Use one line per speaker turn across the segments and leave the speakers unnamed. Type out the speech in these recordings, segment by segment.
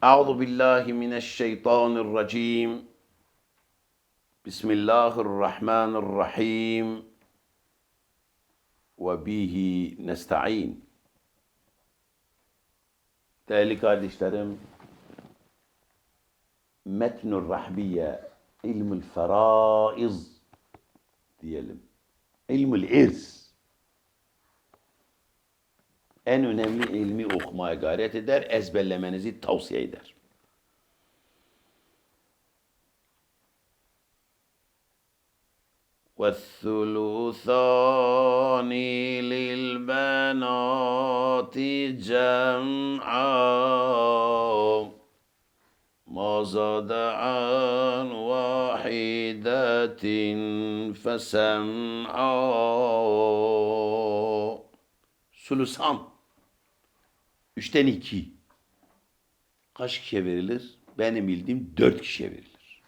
أعوذ بالله من الشيطان الرجيم بسم الله الرحمن الرحيم وبه نستعين Değerli kardeşlerim, Metnur Rahbiye, İlmül Feraiz diyelim. İlmül İrz. En önemli ilmi okumaya gayret eder, ezberlemenizi tavsiye eder. والثلثان للبنات جمعا ما زاد عن واحدة فسمعا Sulusan. Üçten iki. Kaç kişiye verilir? Benim bildiğim dört kişiye verilir.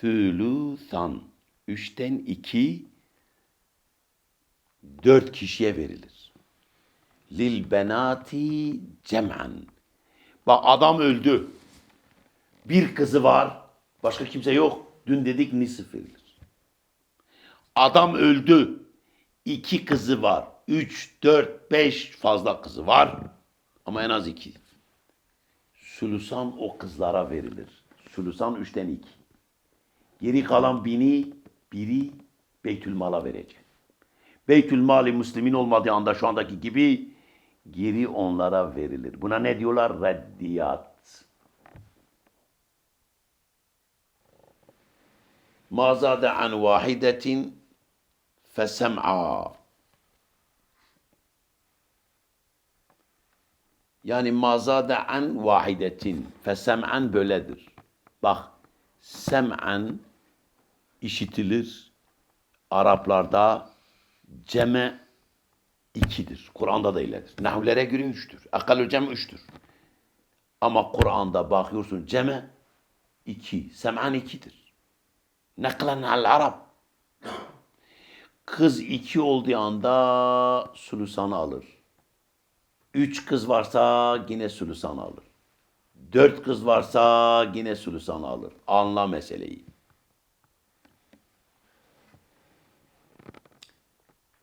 Sulusan. Üçten iki dört kişiye verilir. Lil benati cem'an. Bak adam öldü. Bir kızı var. Başka kimse yok. Dün dedik nisif verilir. Adam öldü. İki kızı var. Üç, dört, beş fazla kızı var. Ama en az iki. Sulusan o kızlara verilir. Sulusan üçten iki. Geri kalan bini, biri Beytülmal'a verecek. Beytülmali Müslümin olmadığı anda şu andaki gibi geri onlara verilir. Buna ne diyorlar? Reddiyat. Ma zade an vahidetin fesem'a. Yani mazade an vahidetin fesem'an böyledir. Bak sem'an işitilir. Araplarda ceme ikidir. Kur'an'da da öyledir. Nahvlere göre üçtür. Akalü cem üçtür. Ama Kur'an'da bakıyorsun ceme iki. Sem'an ikidir. Naklen al Arap. Kız iki olduğu anda sulusanı alır. Üç kız varsa yine sulusanı alır. Dört kız varsa yine sulusanı alır. Anla meseleyi.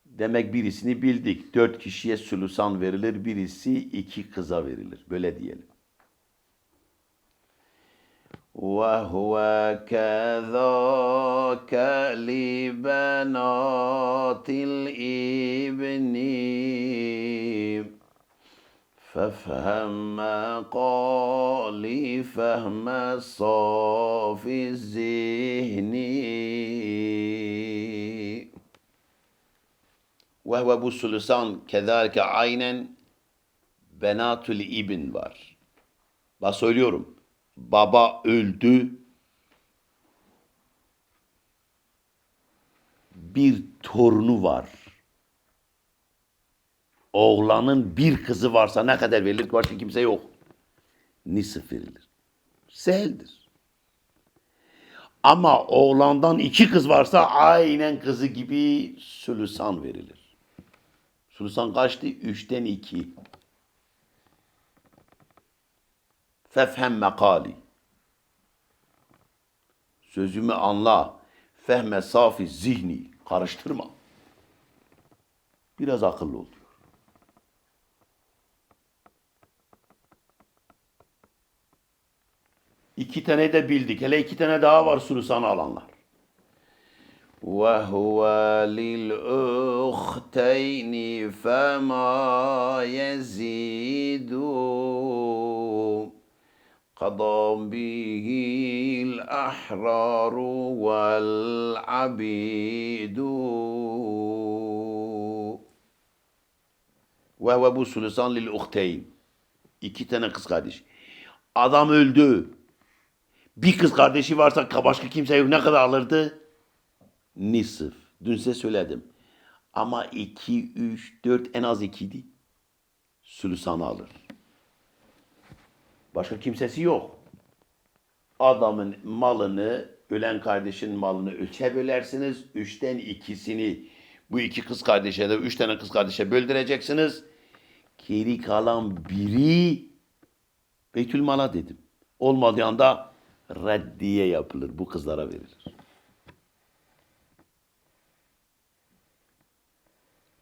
Demek birisini bildik. Dört kişiye sulusan verilir, birisi iki kıza verilir. Böyle diyelim. وهو كذاك لبنات الابن فافهم مقالي فهم صافي الذهن وهو bu sulusan kezalike aynen benatül ibn var. Bak söylüyorum. Baba öldü. Bir torunu var. Oğlanın bir kızı varsa ne kadar verilir? Başka kimse yok. Nisif verilir. Seheldir. Ama oğlandan iki kız varsa aynen kızı gibi sülüsan verilir. Sülüsan kaçtı? Üçten iki. Fefhem mekali. Sözümü anla. Fehme safi zihni. Karıştırma. Biraz akıllı ol İki tane de bildik. Hele iki tane daha var sulusanı alanlar. وهو للأختين فما يزيد قضى به الأحرار والعبيد وهو bu sulusan lil uhteyn. İki tane kız kardeş. Adam öldü. Bir kız kardeşi varsa başka kimse yok. Ne kadar alırdı? Nisif. Dün size söyledim. Ama iki, üç, dört en az ikiydi. Sülüsanı alır. Başka kimsesi yok. Adamın malını, ölen kardeşin malını üçe bölersiniz. Üçten ikisini bu iki kız kardeşe de üç tane kız kardeşe böldüreceksiniz. Geri kalan biri Beytülmal'a dedim. Olmadığı anda reddiye yapılır. Bu kızlara verilir.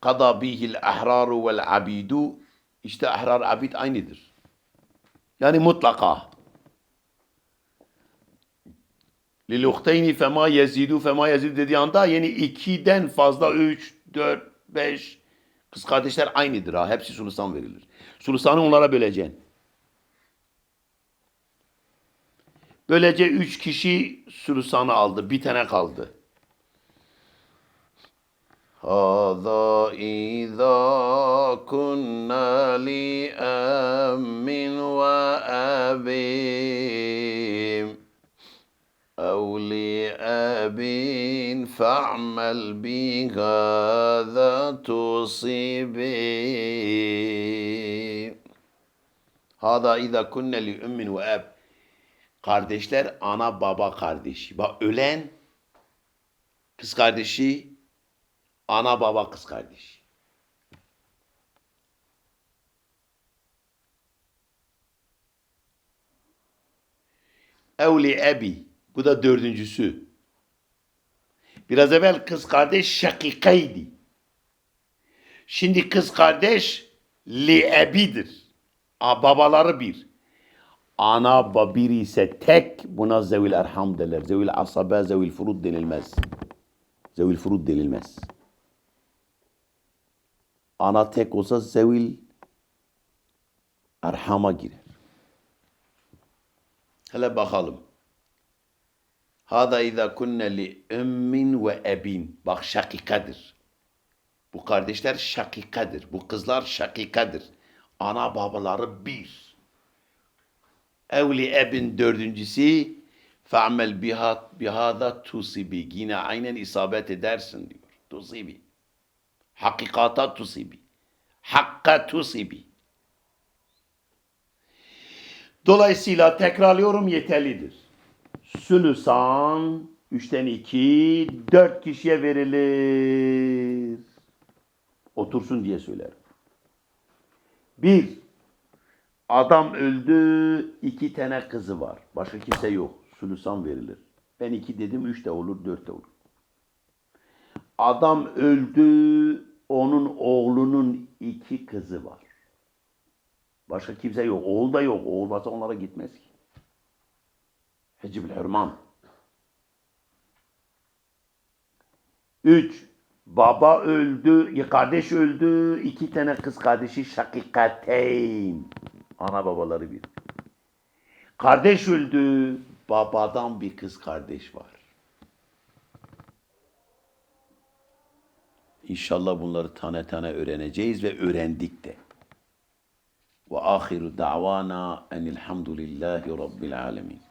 Kada bihil ahraru vel abidu. İşte ahrar abid aynıdır. Yani mutlaka. Lil uhteyni fema yezidu fema yezidu dediği anda yani ikiden fazla üç, dört, beş kız kardeşler aynıdır ha. Hepsi sulusan verilir. Sulusanı onlara böleceksin. Böylece üç kişi sulusanı aldı. Bir tane kaldı. هذا إذا كنا لأم وأب أو لأب فاعمل بهذا تصيبي هذا إذا كنا لأم وأب Kardeşler ana baba kardeşi. Bak ölen kız kardeşi ana baba kız kardeşi. Evli ebi. Bu da dördüncüsü. Biraz evvel kız kardeş şakikaydı. Şimdi kız kardeş li ebidir. A, babaları bir. Ana babir ise tek buna zevil erham derler. Zevil asabe, zevil furud denilmez. Zevil furud denilmez. Ana tek olsa zevil erhama girer. Hele bakalım. Hada izâ kunne li ümmin ve ebin. Bak şakikadır. Bu kardeşler şakikadır. Bu kızlar şakikadır. Ana babaları bir. Evli ebin dördüncüsü fe'amel biha, bihada tusibi. Yine aynen isabet edersin diyor. Tusibi. Hakikata tusibi. Hakka tusibi. Dolayısıyla tekrarlıyorum yeterlidir. Sülüsan üçten iki dört kişiye verilir. Otursun diye söylerim. Bir, adam öldü, iki tane kızı var. Başka kimse yok. Sülüsan verilir. Ben iki dedim, üç de olur, dört de olur. Adam öldü, onun oğlunun iki kızı var. Başka kimse yok. Oğul da yok. Oğul varsa onlara gitmez ki. Hecibül Hürman. Üç, baba öldü, kardeş öldü, iki tane kız kardeşi şakikateyn. Ana babaları bir. Kardeş öldü, babadan bir kız kardeş var. İnşallah bunları tane tane öğreneceğiz ve öğrendik de. Ve ahiru da'vana enilhamdülillahi rabbil alemin.